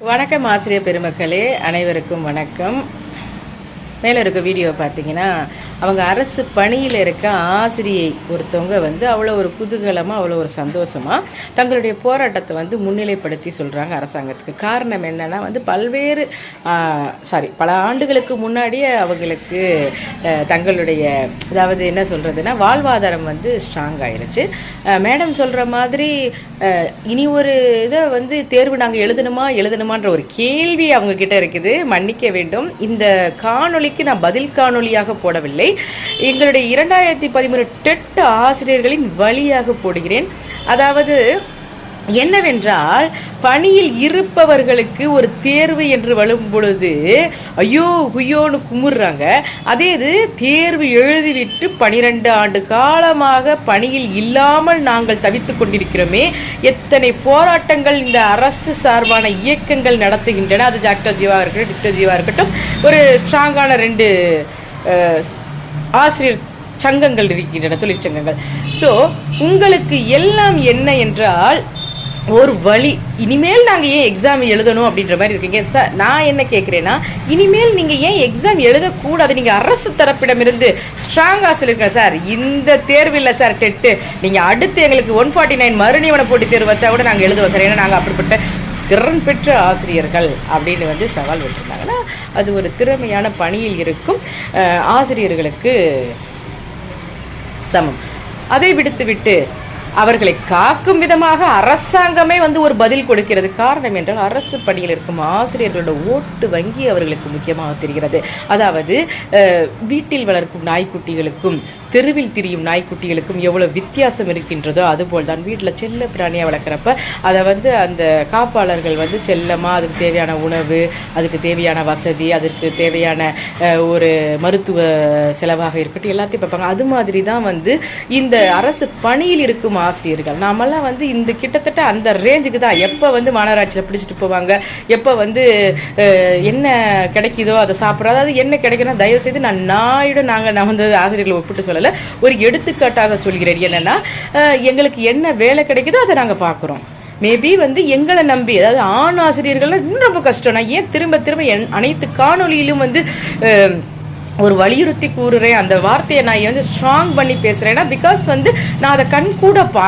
வணக்கம் ஆசிரியர் பெருமக்களே அனைவருக்கும் வணக்கம். மேலே இருக்க வீடியோ பார்த்தீங்கன்னா அவங்க அரசு பணியில் இருக்க ஆசிரியை ஒருத்தவங்க வந்து அவ்வளோ ஒரு குதூகலமாக அவ்வளோ ஒரு சந்தோஷமாக தங்களுடைய போராட்டத்தை வந்து முன்னிலைப்படுத்தி சொல்கிறாங்க அரசாங்கத்துக்கு. காரணம் என்னன்னா வந்து பல்வேறு சாரி பல ஆண்டுகளுக்கு முன்னாடியே அவங்களுக்கு தங்களுடைய அதாவது என்ன சொல்கிறதுனா வாழ்வாதாரம் வந்து ஸ்ட்ராங் ஆயிடுச்சு மேடம் சொல்கிற மாதிரி இனி ஒரு இதை வந்து தேர்வு நாங்கள் எழுதணுமா எழுதணுமான்ற ஒரு கேள்வி அவங்கக்கிட்ட இருக்குது. மன்னிக்க வேண்டும். இந்த கேள்விக்கு நான் பதில் காணொலியாக போடவில்லை. எங்களுடைய இரண்டாயிரத்தி பதிமூணு டெட் ஆசிரியர்களின் வழியாக போடுகிறேன். அதாவது என்னவென்றால் பணியில் இருப்பவர்களுக்கு ஒரு தேர்வு என்று வரும் பொழுது ஐயோ குய்யோன்னு குமுறுறாங்க. அதே இது தேர்வு எழுதிவிட்டு பனிரெண்டு ஆண்டு காலமாக பணியில் இல்லாமல் நாங்கள் தவித்து கொண்டிருக்கிறோமே எத்தனை போராட்டங்கள் இந்த அரசு சார்பான இயக்கங்கள் நடத்துகின்றன. அது ஜாக்டர் ஜீவா இருக்கட்டும் டிக்டர் ஜீவா இருக்கட்டும் ஒரு ஸ்ட்ராங்கான ரெண்டு ஆசிரியர் சங்கங்கள் இருக்கின்றன தொழிற்சங்கங்கள். ஸோ உங்களுக்கு எல்லாம் என்ன என்றால் ஒரு வழி. இனிமேல் நாங்கள் ஏன் எக்ஸாம் எழுதணும் அப்படின்ற மாதிரி இருக்கீங்க? சார் நான் என்ன கேட்குறேன்னா இனிமேல் நீங்கள் ஏன் எக்ஸாம் எழுதக்கூடாது? நீங்கள் அரசு தரப்பிடமிருந்து ஸ்ட்ராங்காக சொல்லியிருக்கேன் சார். இந்த தேர்வு இல்லை சார் டெட்டு. நீங்கள் அடுத்து எங்களுக்கு ஒன் ஃபார்ட்டி நைன் மறுநியமன போட்டி தேர்வு வச்சா கூட நாங்கள் எழுதுவோம் சார். ஏன்னா நாங்கள் அப்படிப்பட்ட திறன் பெற்ற ஆசிரியர்கள் அப்படின்னு வந்து சவால் விட்டுருந்தாங்கன்னா அது ஒரு திறமையான பணியில் இருக்கும். ஆசிரியர்களுக்கு சமம். அதை விடுத்துவிட்டு அவர்களை காக்கும் விதமாக அரசாங்கமே வந்து ஒரு பதில் கொடுக்கிறது. காரணம் என்றால் அரசு பணியில் இருக்கும் ஆசிரியர்களோட ஓட்டு வங்கி அவர்களுக்கு முக்கியமாக தெரிகிறது. அதாவது வீட்டில் வளர்க்கும் நாய்க்குட்டிகளுக்கும் தெருவில் திரியும் நாய்க்குட்டிகளுக்கும் எவ்வளவு வித்தியாசம் இருக்கின்றதோ அதுபோல் தான் வீட்டில் செல்ல பிராணியாக வளர்க்குறப்ப அதை வந்து அந்த காப்பாளர்கள் வந்து செல்லமாக அதுக்கு தேவையான உணவு அதுக்கு தேவையான வசதி அதற்கு தேவையான ஒரு மருத்துவ செலவாக இருக்கட்டும் எல்லாத்தையும் பார்ப்பாங்க. அது மாதிரி தான் வந்து இந்த அரசு பணியில் இருக்கும் ஆசிரியர்கள் நாமெல்லாம் வந்து இந்த கிட்டத்தட்ட அந்த ரேஞ்சுக்கு தான். எப்போ வந்து மாநகராட்சியில் பிடிச்சிட்டு போவாங்க? எப்போ வந்து என்ன கிடைக்குதோ அதை சாப்பிட்றோம். அதாவது என்ன கிடைக்கணும் தயவுசெய்து நான் நாயுடன் நாங்கள் நான் வந்து ஆசிரியர்களை ஒப்பிட்டு சொல்லலை. ஒரு எடுத்துக்காட்டாக சொல்கிறேன். என்னன்னா எங்களுக்கு என்ன வேலை கிடைக்குதோ அதை நாங்கள் பார்க்குறோம். மேபி வந்து எங்களை நம்பி அதாவது ஆண் ஆசிரியர்கள்லாம் இன்னும் ரொம்ப கஷ்டம். நான் ஏன் திரும்ப திரும்ப என் அனைத்து காணொலியிலும் வந்து ஒரு வலியுறுத்தி கூறுறேன். அந்த வார்த்தையை நான் வந்து ஸ்ட்ராங் பண்ணி பேசுறேன்னா பிகாஸ் வந்து நான் அதை கண் கூட பா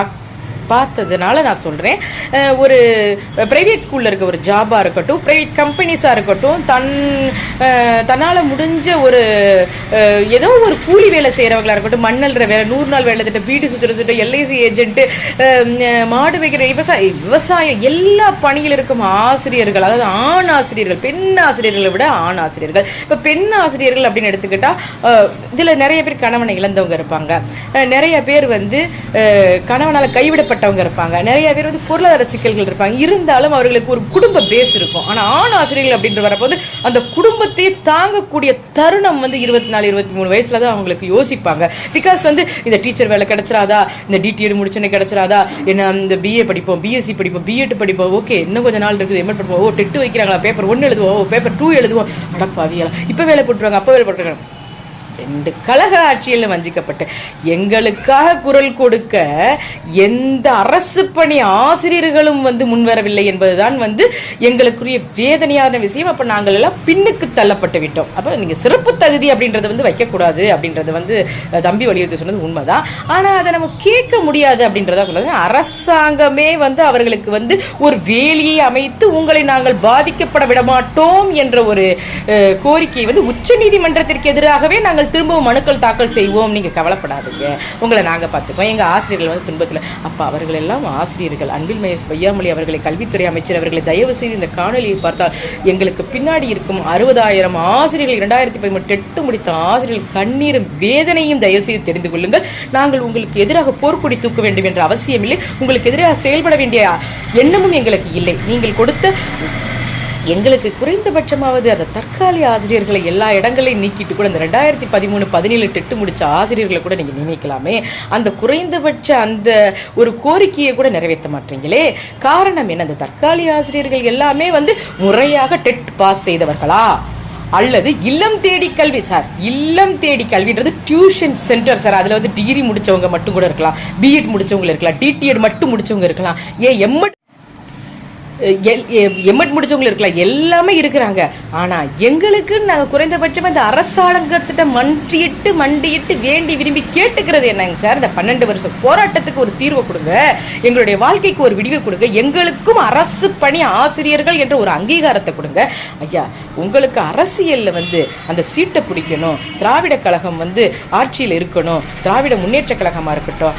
பார்த்ததுனால நான் சொல்கிறேன் ஒரு ப்ரைவேட் ஸ்கூலில் இருக்க ஒரு ஜாபாக இருக்கட்டும் ப்ரைவேட் கம்பெனிஸாக இருக்கட்டும் தன் தன்னால் முடிஞ்ச ஒரு ஏதோ ஒரு கூலி வேலை செய்கிறவங்களா இருக்கட்டும் மண்ணல்ற வேலை நூறு நாள் வேலை திட்டம் வீடு சுற்றுற திட்டம் எல்ஐசி ஏஜென்ட்டு மாடு வைக்கிற விவசாய விவசாயம் எல்லா பணியில் இருக்கும் ஆசிரியர்கள் அதாவது ஆண் ஆசிரியர்கள் பெண் ஆசிரியர்களை விட ஆண் ஆசிரியர்கள். இப்போ பெண் ஆசிரியர்கள் அப்படின்னு எடுத்துக்கிட்டால் இதில் நிறைய பேர் கணவனை இழந்தவங்க இருப்பாங்க. நிறைய பேர் வந்து கணவனால் கைவிடப்பட்ட கைவிடப்பட்டவங்க இருப்பாங்க. நிறைய பேர் வந்து பொருளாதார சிக்கல்கள் இருப்பாங்க. இருந்தாலும் அவர்களுக்கு ஒரு குடும்ப பேஸ் இருக்கும். ஆனால் ஆண் ஆசிரியர்கள் அப்படின்ற வரப்போது அந்த குடும்பத்தையே தாங்கக்கூடிய தருணம் வந்து இருபத்தி நாலு இருபத்தி மூணு வயசுல தான் அவங்களுக்கு யோசிப்பாங்க. பிகாஸ் வந்து இந்த டீச்சர் வேலை கிடைச்சிடாதா இந்த டிடிஎட் முடிச்சோன்னே கிடைச்சிராதா? என்ன இந்த பிஏ படிப்போம் பிஎஸ்சி படிப்போம் பிஎட் படிப்போம். ஓகே இன்னும் கொஞ்சம் நாள் இருக்குது. எம்எட் படிப்போம் ஓ டெட்டு வைக்கிறாங்களா? பேப்பர் ஒன்று எழுதுவோம். பேப்பர் டூ எழுதுவோம். அடப்பாவியலாம் இப்போ வேலை போட்டுருவாங்க அப்போ வேலை போட்டுருக்காங்க ரெண்டு கழக ஆட்சியில் வஞ்சிக்கப்பட்டு எங்களுக்காக குரல் கொடுக்க எந்த அரசு பணி ஆசிரியர்களும் வந்து முன்வரவில்லை என்பதுதான் வந்து எங்களுக்குரிய வேதனையான விஷயம். அப்போ நாங்கள் எல்லாம் பின்னுக்கு தள்ளப்பட்டு விட்டோம். அப்போ நீங்கள் சிறப்பு தகுதி அப்படின்றது வந்து வைக்கக்கூடாது அப்படின்றது வந்து தம்பி வலியுறுத்தி சொன்னது உண்மைதான். ஆனால் அதை நம்ம கேட்க முடியாது அப்படின்றதா சொல்றது. அரசாங்கமே வந்து அவர்களுக்கு வந்து ஒரு வேலியை அமைத்து உங்களை நாங்கள் பாதிக்கப்பட விடமாட்டோம் என்ற ஒரு கோரிக்கையை வந்து உச்ச நீதிமன்றத்திற்கு எதிராகவே நாங்கள் திரும்பவும் மனுக்கள் தாக்கல் செய்வோம். நீங்கள் கவலைப்படாதீங்க. உங்களை நாங்கள் பார்த்துக்குவோம். எங்கள் ஆசிரியர்கள் வந்து துன்பத்தில். அப்போ அவர்கள் எல்லாம் ஆசிரியர்கள். அன்பில் மகேஷ் பையாமொழி அவர்களை கல்வித்துறை அமைச்சர் அவர்களை தயவு செய்து இந்த காணொலியை பார்த்தால் எங்களுக்கு பின்னாடி இருக்கும் அறுபதாயிரம் ஆசிரியர்கள் இரண்டாயிரத்தி பதிமூணு எட்டு முடித்த ஆசிரியர்கள் கண்ணீரும் வேதனையும் தயவு செய்து தெரிந்து கொள்ளுங்கள். நாங்கள் உங்களுக்கு எதிராக போர்க்கொடி தூக்க வேண்டும் என்ற அவசியமில்லை. உங்களுக்கு எதிராக செயல்பட வேண்டிய எண்ணமும் எங்களுக்கு இல்லை. நீங்கள் கொடுத்த எங்களுக்கு குறைந்தபட்சமாவது அந்த தற்காலிக ஆசிரியர்களை எல்லா இடங்களையும் நீக்கிட்டு கூட இந்த ரெண்டாயிரத்தி பதிமூணு பதினேழு டெட்டு முடிச்ச ஆசிரியர்களை கூட நீங்க நியமிக்கலாமே. அந்த குறைந்தபட்ச அந்த ஒரு கோரிக்கையை கூட நிறைவேற்ற மாட்டீங்களே. காரணம் என்ன? அந்த தற்காலிக ஆசிரியர்கள் எல்லாமே வந்து முறையாக டெட் பாஸ் செய்தவர்களா? அல்லது இல்லம் தேடி கல்வி சார் இல்லம் தேடி கல்வின்றது டியூஷன் சென்டர் சார். அதில் வந்து டிகிரி முடிச்சவங்க மட்டும் கூட இருக்கலாம். பிஎட் முடிச்சவங்க இருக்கலாம். டிடிஎட் மட்டும் முடிச்சவங்க இருக்கலாம். ஏன் எம்எட் எம்எட் முடிச்சவங்களும் இருக்கலாம் எல்லாமே இருக்கிறாங்க. ஆனா எங்களுக்கு நாங்க குறைந்தபட்சம் இந்த அரசாங்கத்திட்ட மன்றியிட்டு மண்டியிட்டு வேண்டி விரும்பி கேட்டுக்கிறது என்னங்க சார்? இந்த பன்னெண்டு வருஷம் போராட்டத்துக்கு ஒரு தீர்வு கொடுங்க. எங்களுடைய வாழ்க்கைக்கு ஒரு விடிவை கொடுங்க. எங்களுக்கும் அரசு பணி ஆசிரியர்கள் என்ற ஒரு அங்கீகாரத்தை கொடுங்க. ஐயா உங்களுக்கு அரசியல்ல வந்து அந்த சீட்டை பிடிக்கணும். திராவிட கழகம் வந்து ஆட்சியில் இருக்கணும். திராவிட முன்னேற்ற கழகமா இருக்கட்டும்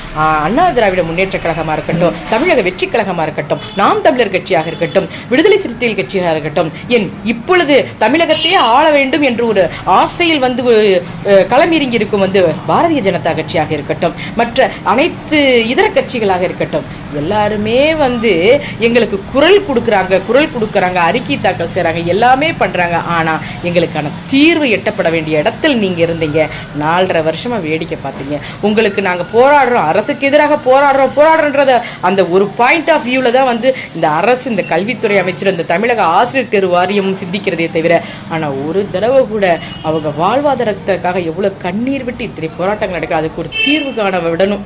அண்ணா திராவிட முன்னேற்ற கழகமா இருக்கட்டும் தமிழக வெற்றி கழகமா இருக்கட்டும் நாம் தமிழர் கட்சியாக இருக்கட்டும் விடுதலை சிறுத்தைகள் கட்சியாக இருக்கட்டும் என் இப்பொழுது தமிழகத்தையே ஆள வேண்டும் என்று ஒரு ஆசையில் வந்து களமிறங்கி இருக்கும் வந்து பாரதிய ஜனதா கட்சியாக இருக்கட்டும் மற்ற அனைத்து இதர கட்சிகளாக இருக்கட்டும் எல்லாருமே வந்து எங்களுக்கு குரல் கொடுக்குறாங்க குரல் கொடுக்குறாங்க அறிக்கை தாக்கல் செய்கிறாங்க எல்லாமே பண்றாங்க. ஆனா எங்களுக்கான தீர்வு எட்டப்பட வேண்டிய இடத்தில் நீங்க இருந்தீங்க. நாலரை வருஷமா வேடிக்கை பார்த்தீங்க உங்களுக்கு நாங்க போராடுறோம் அரசுக்கு எதிராக போராடுறோம் போராடுறோன்றத அந்த ஒரு பாயிண்ட் ஆஃப் வியூல தான் வந்து இந்த அரசு இந்த கல்வித்துறை அமைச்சர் இந்த தமிழக ஆசிரியர் தேர்வு வாரியமும் சிந்திக்கிறதே தவிர ஆனால் ஒரு தடவை கூட அவங்க வாழ்வாதாரத்துக்காக எவ்வளோ கண்ணீர் விட்டு இத்தனை போராட்டங்கள் நடக்குது அதுக்கு ஒரு தீர்வு காண விடணும்.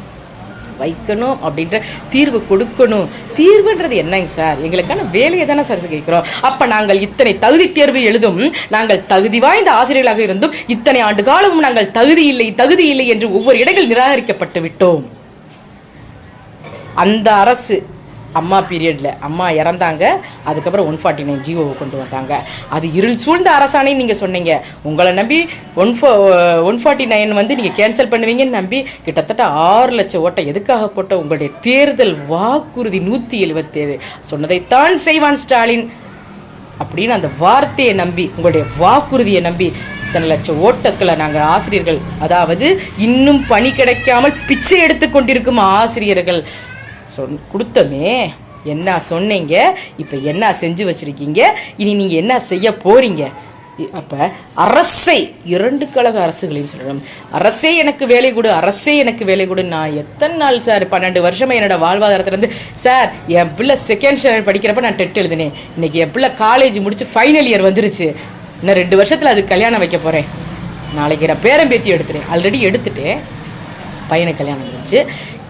வைக்கணும் அப்படின்ற தீர்வு கொடுக்கணும். தீர்வுன்றது என்னங்க சார்? எங்களுக்கான வேலையை தானே சார் கேட்கிறோம். அப்ப நாங்கள் இத்தனை தகுதி தேர்வு எழுதும் நாங்கள் தகுதி வாய்ந்த ஆசிரியர்களாக இருந்தும் இத்தனை ஆண்டு காலமும் நாங்கள் தகுதி இல்லை தகுதி இல்லை என்று ஒவ்வொரு இடங்கள் நிராகரிக்கப்பட்டு விட்டோம். அந்த அரசு அம்மா பீரியடில் அம்மா இறந்தாங்க. அதுக்கப்புறம் ஒன் ஃபார்ட்டி நைன் ஜிஓவை கொண்டு வந்தாங்க. அது இருள் சூழ்ந்த அரசாணை நீங்கள் சொன்னீங்க. உங்களை நம்பி ஒன் ஃபோ ஒன் ஃபார்ட்டி நைன் வந்து நீங்கள் கேன்சல் பண்ணுவீங்கன்னு நம்பி கிட்டத்தட்ட ஆறு லட்சம் ஓட்டை எதுக்காக போட்ட உங்களுடைய தேர்தல் வாக்குறுதி நூற்றி எழுபத்தேழு சொன்னதைத்தான் செய்வான் ஸ்டாலின். அப்படின்னு அந்த வார்த்தையை நம்பி உங்களுடைய வாக்குறுதியை நம்பி இத்தனை லட்சம் ஓட்டக்களை நாங்கள் ஆசிரியர்கள் அதாவது இன்னும் பணி கிடைக்காமல் பிச்சை எடுத்து கொண்டிருக்கும் ஆசிரியர்கள் சொன் கொடுத்தமே. என்ன சொன்னீங்க? இப்போ என்ன செஞ்சு வச்சுருக்கீங்க? இனி நீங்கள் என்ன செய்ய போகிறீங்க அப்போ அரசை இரண்டு கழக அரசுகளையும் சொல்லணும். அரசே எனக்கு வேலை கொடு அரசே எனக்கு வேலை கொடு. நான் எத்தனை நாள் சார் பன்னெண்டு வருஷமாக என்னோட வாழ்வாதாரத்துலேருந்து சார் என் பிள்ளை செகண்ட் ஸ்டாண்டர்ட் படிக்கிறப்ப நான் டெட் எழுதினேன். இன்னைக்கு என் பிள்ளை காலேஜ் முடிச்சு ஃபைனல் இயர் வந்துருச்சு. இன்னும் ரெண்டு வருஷத்தில் அது கல்யாணம் வைக்க போகிறேன் நாளைக்கு நான் பேரம்பேத்தி எடுத்துட்டேன். ஆல்ரெடி எடுத்துட்டேன். பையனுக்கு கல்யாணம் இருந்துச்சு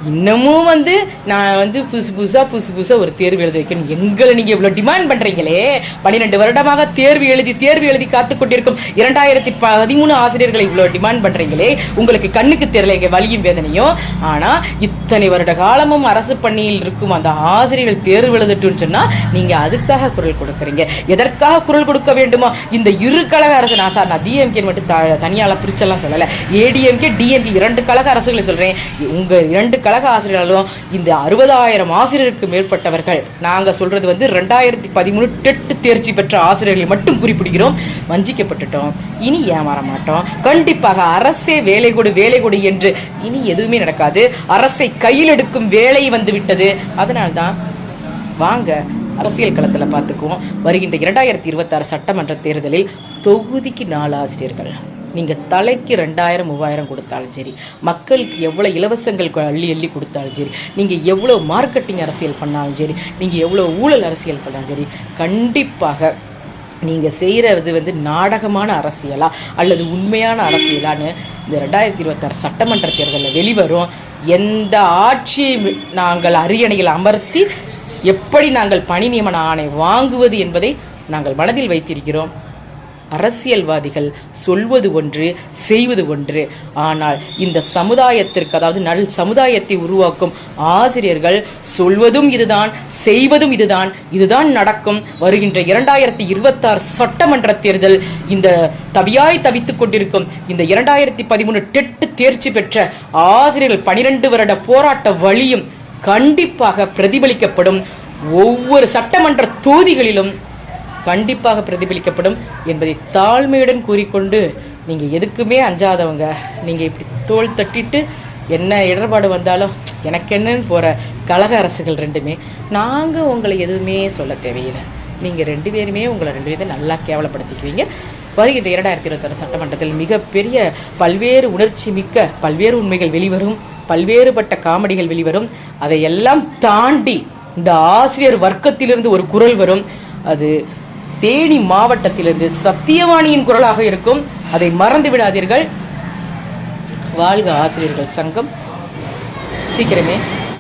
இன்னமும் வந்து நான் வந்து புதுசு புதுசாக புதுசு புதுசாக ஒரு தேர்வு எழுத வைக்கணும். எங்களை நீங்கள் இவ்வளோ டிமாண்ட் பண்ணுறீங்களே பன்னிரெண்டு வருடமாக தேர்வு எழுதி தேர்வு எழுதி காத்து கொண்டிருக்கும் இரண்டாயிரத்தி பதிமூணு ஆசிரியர்களை இவ்வளோ டிமாண்ட் பண்ணுறீங்களே உங்களுக்கு கண்ணுக்கு தெரியல எங்கள் வலியும் வேதனையும். ஆனால் இத்தனை வருட காலமும் அரசு பணியில் இருக்கும் அந்த ஆசிரியர்கள் தேர்வு எழுதட்டும்னு சொன்னால் நீங்கள் அதுக்காக குரல் கொடுக்குறீங்க. எதற்காக குரல் கொடுக்க வேண்டுமா? இந்த இரு கழக அரசு நான் சார் நான் டிஎம்கே மட்டும் த- தனியால் பிரிச்செல்லாம் சொல்லலை. ஏடிஎம்கே டிஎம்கே இரண்டு கழக அரசுகளை சொல்கிறேன் உங்கள் இரண்டு கழக ஆசிரியர்களும் இந்த அறுபதாயிரம் ஆசிரியருக்கு மேற்பட்டவர்கள். நாங்கள் சொல்றது வந்து ரெண்டாயிரத்தி பதிமூணு டெட்டு தேர்ச்சி பெற்ற ஆசிரியர்களை மட்டும் குறிப்பிடுகிறோம். வஞ்சிக்கப்பட்டுட்டோம். இனி ஏமாற மாட்டோம் கண்டிப்பாக அரசே வேலை கொடு வேலை கொடு என்று இனி எதுவுமே நடக்காது. அரசை கையில் எடுக்கும் வேலை வந்து விட்டது அதனால்தான் வாங்க அரசியல் களத்தில் பார்த்துக்குவோம். வருகின்ற இரண்டாயிரத்தி இருபத்தாறு சட்டமன்ற தேர்தலில் தொகுதிக்கு நாலு ஆசிரியர்கள். நீங்கள் தலைக்கு ரெண்டாயிரம் மூவாயிரம் கொடுத்தாலும் சரி மக்களுக்கு எவ்வளோ இலவசங்கள் அள்ளி அள்ளி கொடுத்தாலும் சரி நீங்கள் எவ்வளோ மார்க்கெட்டிங் அரசியல் பண்ணாலும் சரி நீங்கள் எவ்வளோ ஊழல் அரசியல் பண்ணாலும் சரி கண்டிப்பாக நீங்கள் செய்கிறது வந்து நாடகமான அரசியலா அல்லது உண்மையான அரசியலான்னு இந்த ரெண்டாயிரத்தி இருபத்தாறு சட்டமன்ற தேர்தலில் வெளிவரும். எந்த ஆட்சியை நாங்கள் அரியணையில் அமர்த்தி எப்படி நாங்கள் பணி நியமன ஆணை வாங்குவது என்பதை நாங்கள் மனதில் வைத்திருக்கிறோம். அரசியல்வாதிகள் சொல்வது ஒன்று செய்வது ஒன்று. ஆனால் இந்த சமுதாயத்திற்கு அதாவது நல் சமுதாயத்தை உருவாக்கும் ஆசிரியர்கள் சொல்வதும் இதுதான் செய்வதும் இதுதான் இதுதான் நடக்கும். வருகின்ற இரண்டாயிரத்தி இருபத்தாறு சட்டமன்ற தேர்தல் இந்த தவியாய் தவித்துக் கொண்டிருக்கும். இந்த இரண்டாயிரத்தி பதிமூணு டெட்டு தேர்ச்சி பெற்ற ஆசிரியர்கள் பனிரெண்டு வருட போராட்ட வழியும் கண்டிப்பாக பிரதிபலிக்கப்படும். ஒவ்வொரு சட்டமன்ற தொகுதிகளிலும் கண்டிப்பாக பிரதிபலிக்கப்படும் என்பதை தாழ்மையுடன் கூறிக்கொண்டு நீங்கள் எதுக்குமே அஞ்சாதவங்க. நீங்கள் இப்படி தோல் தட்டிட்டு என்ன இடர்பாடு வந்தாலும் எனக்கு என்னன்னு போகிற கழக அரசுகள் ரெண்டுமே நாங்கள் உங்களை எதுவுமே சொல்ல தேவையில்லை. நீங்கள் ரெண்டு பேருமே உங்களை ரெண்டு பேரும் நல்லா கேவலப்படுத்திக்குவீங்க. வருகின்ற இரண்டாயிரத்தி இருபத்தாறு சட்டமன்றத்தில் மிகப்பெரிய பல்வேறு உணர்ச்சி மிக்க பல்வேறு உண்மைகள் வெளிவரும் பல்வேறுபட்ட காமெடிகள் வெளிவரும். அதையெல்லாம் தாண்டி இந்த ஆசிரியர் வர்க்கத்திலிருந்து ஒரு குரல் வரும். அது தேனி மாவட்டத்திலிருந்து சத்தியவாணியின் குரலாக இருக்கும். அதை மறந்து விடாதீர்கள். வாழ்க ஆசிரியர்கள் சங்கம். சீக்கிரமே.